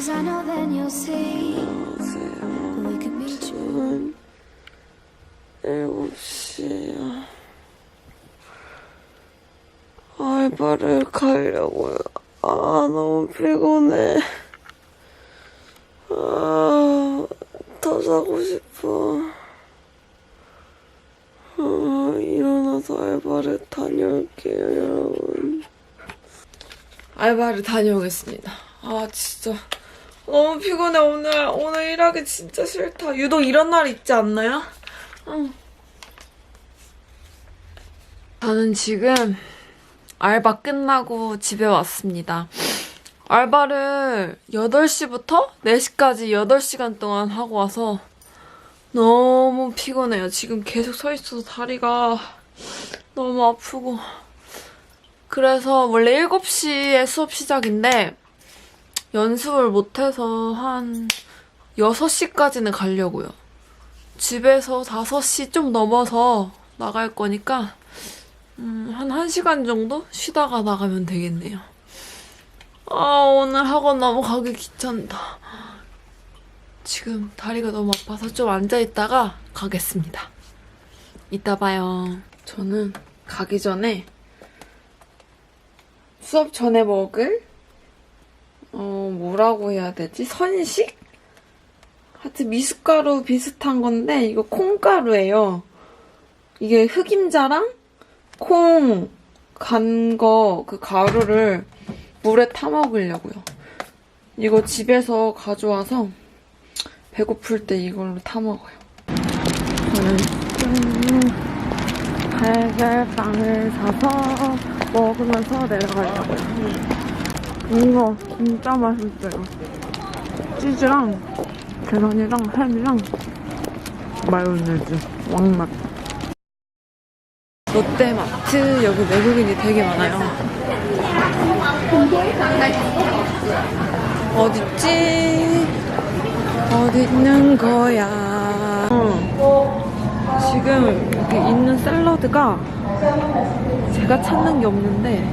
Cause I know then you'll see that we could be true. 지금 7시야. 알바를 가려고요. 아, 너무 피곤해. 아, 더 자고 싶어. 아, 일어나서 알바를 다녀올게요, 여러분. 알바를 다녀오겠습니다. 아, 진짜. 너무 피곤해, 오늘. 오늘 일하기 진짜 싫다. 유독 이런 날 있지 않나요? 응. 저는 지금 알바 끝나고 집에 왔습니다. 알바를 8시부터 4시까지 8시간 동안 하고 와서 너무 피곤해요. 지금 계속 서 있어서 다리가 너무 아프고. 그래서 원래 7시에 수업 시작인데 연습을 못해서 한 6시까지는 가려고요. 집에서 5시 좀 넘어서 나갈 거니까 음, 한 1시간 정도 쉬다가 나가면 되겠네요. 아, 오늘 학원 너무 가기 귀찮다. 지금 다리가 너무 아파서 좀 앉아있다가 가겠습니다. 이따 봐요. 저는 가기 전에 수업 전에 먹을 어, 뭐라고 해야 되지? 선식? 하여튼 미숫가루 비슷한 건데 이거 콩가루예요. 이게 흑임자랑 콩 간 거 그 가루를 물에 타 먹으려고요. 이거 집에서 가져와서 배고플 때 이걸로 타 먹어요. 저는 달걀빵을 사서 먹으면서 내려가려고요. 이거 진짜 맛있어요. 치즈랑 계란이랑 햄이랑 마요네즈 왕맛. 롯데마트 여기 외국인이 되게 많아요. 어딨지? 어디 있는 거야? 어, 지금 여기 있는 샐러드가 제가 찾는 게 없는데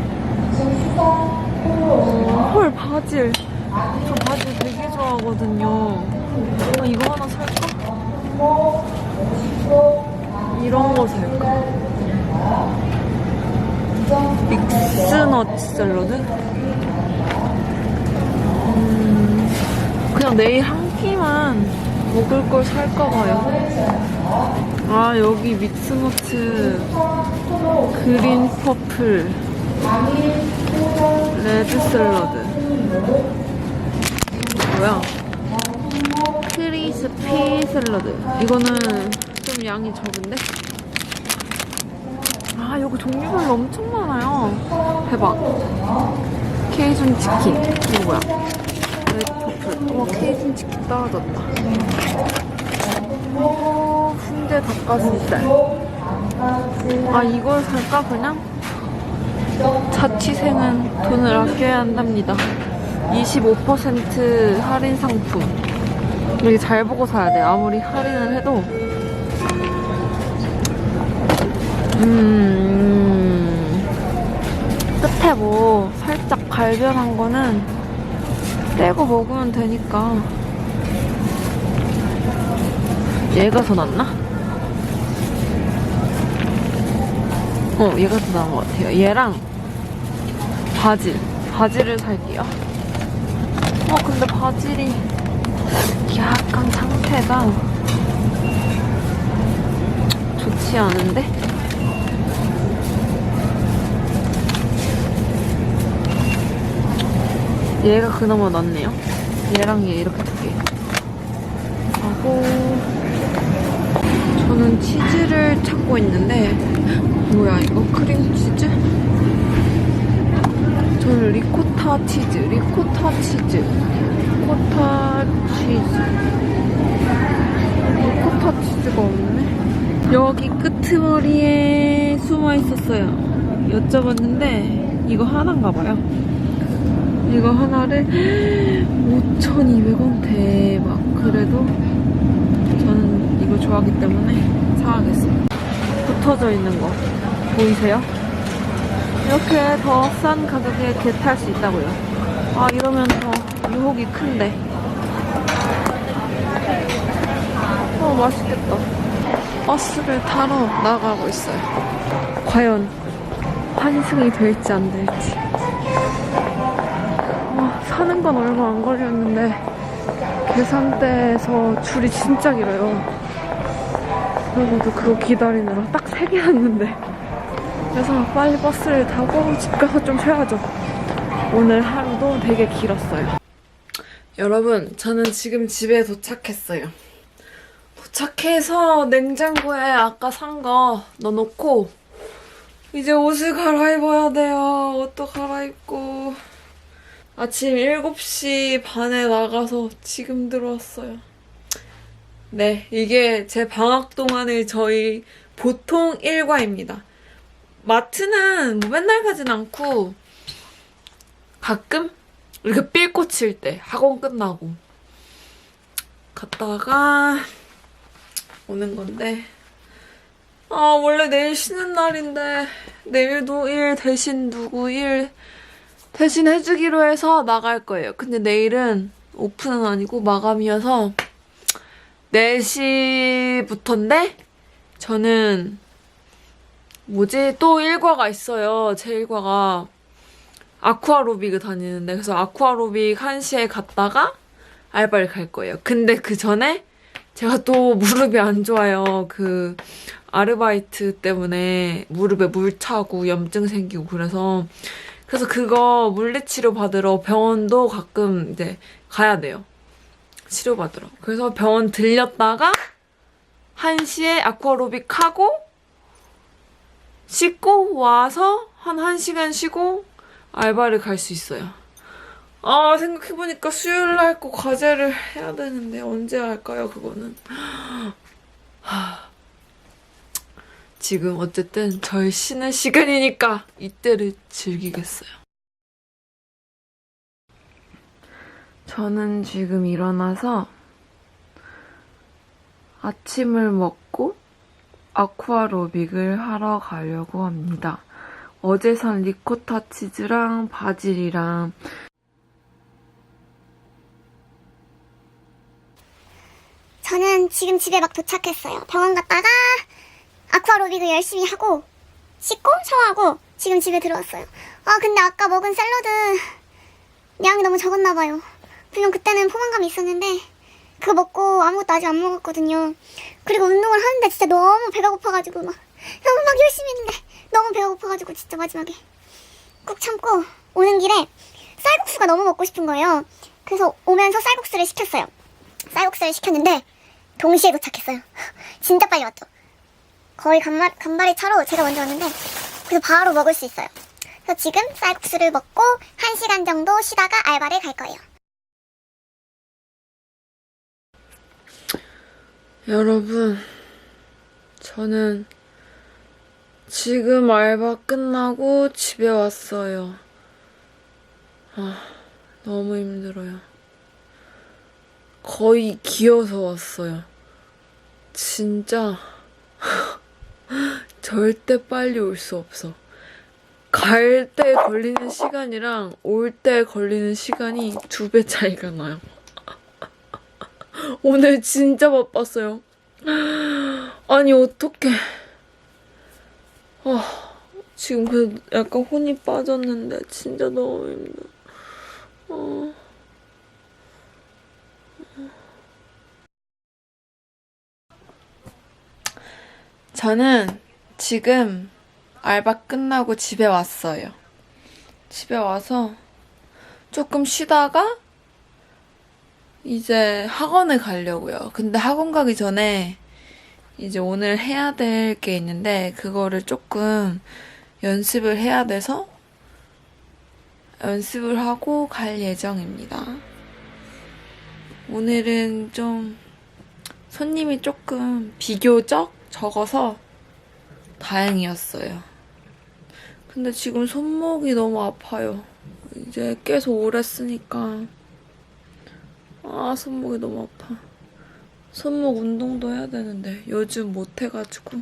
어, 헐 바질 저 바질 되게 좋아하거든요 아, 이거 하나 살까? 이런 거 살까? 믹스넛 샐러드? 음, 그냥 내일 한 끼만 먹을 걸 살까 봐요. 아, 여기 믹스너츠 그린 퍼플 레드 샐러드 뭐야? 크리스피 샐러드 이거는 좀 양이 적은데? 아, 여기 종류별로 엄청 많아요. 대박. 케이준 치킨. 이거 뭐야? 레드 퍼플. 와, 케이준 치킨 떨어졌다. 오, 훈제 닭가슴살. 아, 이걸 살까, 그냥? 자취생은 돈을 아껴야 한답니다. 25% 할인 상품. 여기 잘 보고 사야 돼. 아무리 할인을 해도. 음, 끝에 뭐 살짝 발견한 거는 떼고 먹으면 되니까. 얘가 더 낫나? 어, 얘가 더 나은 것 같아요. 얘랑 바질. 바질을 살게요. 어, 근데 바질이 약간 상태가 좋지 않은데? 얘가 그나마 낫네요. 얘랑 얘 이렇게 두 개. 치즈를 찾고 있는데 뭐야 이거 크림 치즈? 저는 리코타 치즈, 리코타 치즈, 리코타 치즈, 리코타 치즈가 없네. 여기 끄트머리에 숨어 있었어요. 여쭤봤는데 이거 하나인가 봐요. 이거 하나를 5,200원 대박. 그래도 좋아하기 때문에 사가겠습니다. 붙어져 있는 거 보이세요? 이렇게 더 싼 가격에 겟할 수 있다고요. 아, 이러면 더 유혹이 큰데. 어, 맛있겠다. 버스를 타러 나가고 있어요. 과연 환승이 될지 안 될지. 어, 사는 건 얼마 안 걸렸는데 계산대에서 줄이 진짜 길어요. 그러고도 그거 기다리느라 딱 3개 왔는데 그래서 빨리 버스를 타고 집 가서 좀 쉬어야죠. 오늘 하루도 되게 길었어요. 여러분, 저는 지금 집에 도착했어요. 도착해서 냉장고에 아까 산 거 넣어놓고 이제 옷을 갈아입어야 돼요. 옷도 갈아입고 아침 7시 반에 나가서 지금 들어왔어요. 네, 이게 제 방학 동안의 저희 보통 일과입니다. 마트는 뭐 맨날 가진 않고 가끔 이렇게 삘 꽂힐 때 학원 끝나고 갔다가 오는 건데 아 원래 내일 쉬는 날인데 내일도 일 대신 누구 일 대신 해주기로 해서 나갈 거예요. 근데 내일은 오픈은 아니고 마감이어서 4시부터인데 저는 뭐지 또 일과가 있어요. 제 일과가 아쿠아로빅을 다니는데 그래서 아쿠아로빅 1시에 갔다가 알바를 갈 거예요. 근데 그 전에 제가 또 무릎이 안 좋아요. 그 아르바이트 때문에 무릎에 물 차고 염증 생기고 그래서 그래서 그거 물리치료 받으러 병원도 가끔 이제 가야 돼요. 치료받으러. 그래서 병원 들렸다가 1시에 아쿠아로빅 하고 씻고 와서 한 1시간 쉬고 알바를 갈 수 있어요. 아, 생각해보니까 수요일 날 꼭 과제를 해야 되는데 언제 할까요, 그거는? 하, 지금 어쨌든 저희 쉬는 시간이니까 이때를 즐기겠어요. 저는 지금 일어나서 아침을 먹고 아쿠아로빅을 하러 가려고 합니다. 어제 산 리코타 치즈랑 바질이랑 저는 지금 집에 막 도착했어요. 병원 갔다가 아쿠아로빅을 열심히 하고 씻고 샤워하고 지금 집에 들어왔어요. 아 근데 아까 먹은 샐러드 양이 너무 적었나 봐요. 분명 그때는 포만감이 있었는데 그거 먹고 아무것도 아직 안 먹었거든요. 그리고 운동을 하는데 진짜 너무 배가 고파가지고 막 너무 막 열심히 했는데 너무 배가 고파가지고 진짜 마지막에 꾹 참고 오는 길에 쌀국수가 너무 먹고 싶은 거예요. 그래서 오면서 쌀국수를 시켰어요. 쌀국수를 시켰는데 동시에 도착했어요. 진짜 빨리 왔죠. 거의 간말, 간발의 차로 제가 먼저 왔는데 그래서 바로 먹을 수 있어요. 그래서 지금 쌀국수를 먹고 1시간 정도 쉬다가 알바를 갈 거예요. 여러분, 저는 지금 알바 끝나고 집에 왔어요. 아, 너무 힘들어요. 거의 기어서 왔어요. 진짜, 절대 빨리 올 수 없어. 갈 때 걸리는 시간이랑 올 때 걸리는 시간이 두 배 차이가 나요. 오늘 진짜 바빴어요. 아니, 어떡해. 아, 지금 그 약간 혼이 빠졌는데, 진짜 너무 힘들어. 어. 저는 지금 알바 끝나고 집에 왔어요. 집에 와서 조금 쉬다가 이제 학원을 가려고요. 근데 학원 가기 전에 이제 오늘 해야 될 게 있는데 그거를 조금 연습을 해야 돼서 연습을 하고 갈 예정입니다. 오늘은 좀 손님이 조금 비교적 적어서 다행이었어요. 근데 지금 손목이 너무 아파요. 이제 계속 오래 쓰니까 아, 손목이 너무 아파. 손목 운동도 해야 되는데 요즘 못 해가지고.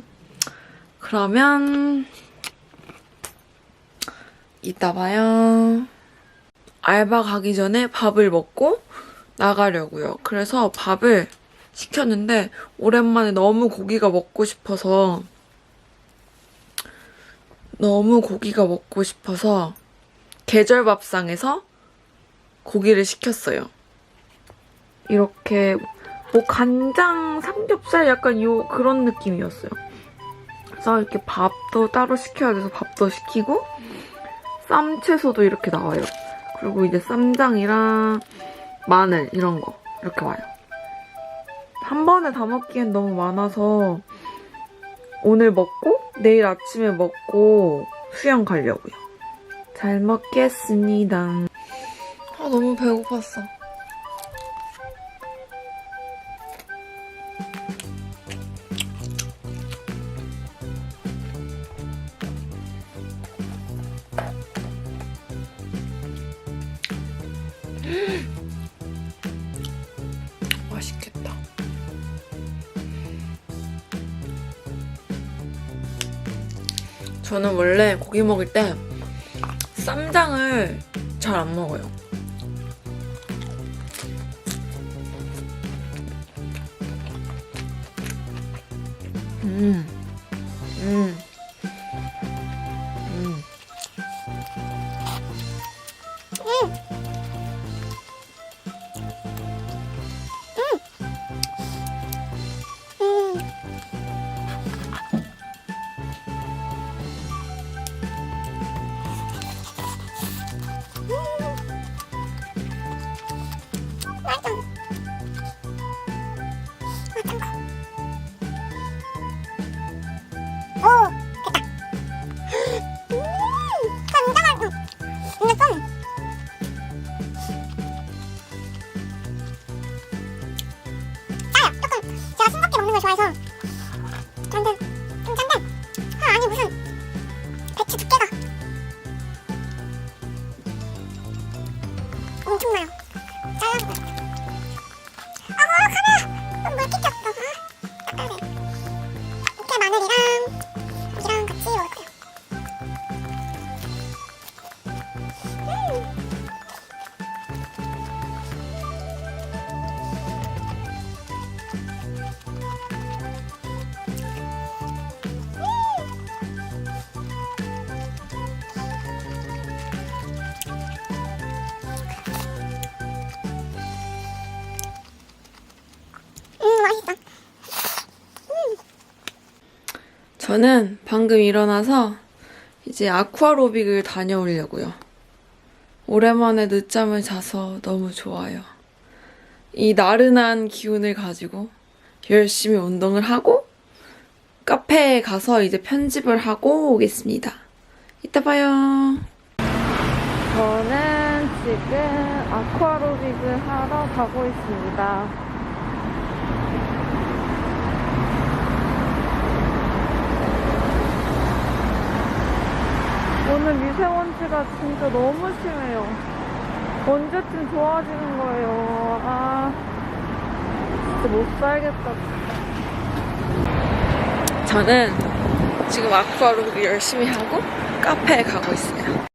그러면 이따 봐요. 알바 가기 전에 밥을 먹고 나가려고요. 그래서 밥을 시켰는데 오랜만에 너무 고기가 먹고 싶어서 너무 고기가 먹고 싶어서 계절밥상에서 고기를 시켰어요. 이렇게 뭐 간장 삼겹살 약간 요 그런 느낌이었어요. 그래서 이렇게 밥도 따로 시켜야 돼서 밥도 시키고 쌈 채소도 이렇게 나와요. 그리고 이제 쌈장이랑 마늘 이런 거 이렇게 와요. 한 번에 다 먹기엔 너무 많아서 오늘 먹고 내일 아침에 먹고 수영 가려고요. 잘 먹겠습니다. 아 너무 배고팠어. 맛있겠다. 저는 원래 고기 먹을 때 쌈장을 잘 안 먹어요. 음, 저는 방금 일어나서 이제 아쿠아로빅을 다녀오려고요. 오랜만에 늦잠을 자서 너무 좋아요. 이 나른한 기운을 가지고 열심히 운동을 하고 카페에 가서 이제 편집을 하고 오겠습니다. 이따 봐요. 저는 지금 아쿠아로빅을 하러 가고 있습니다. 오늘 미세먼지가 진짜 너무 심해요. 언제쯤 좋아지는 거예요. 아, 진짜 못 살겠다. 저는 지금 아쿠아로빅 열심히 하고 카페에 가고 있어요.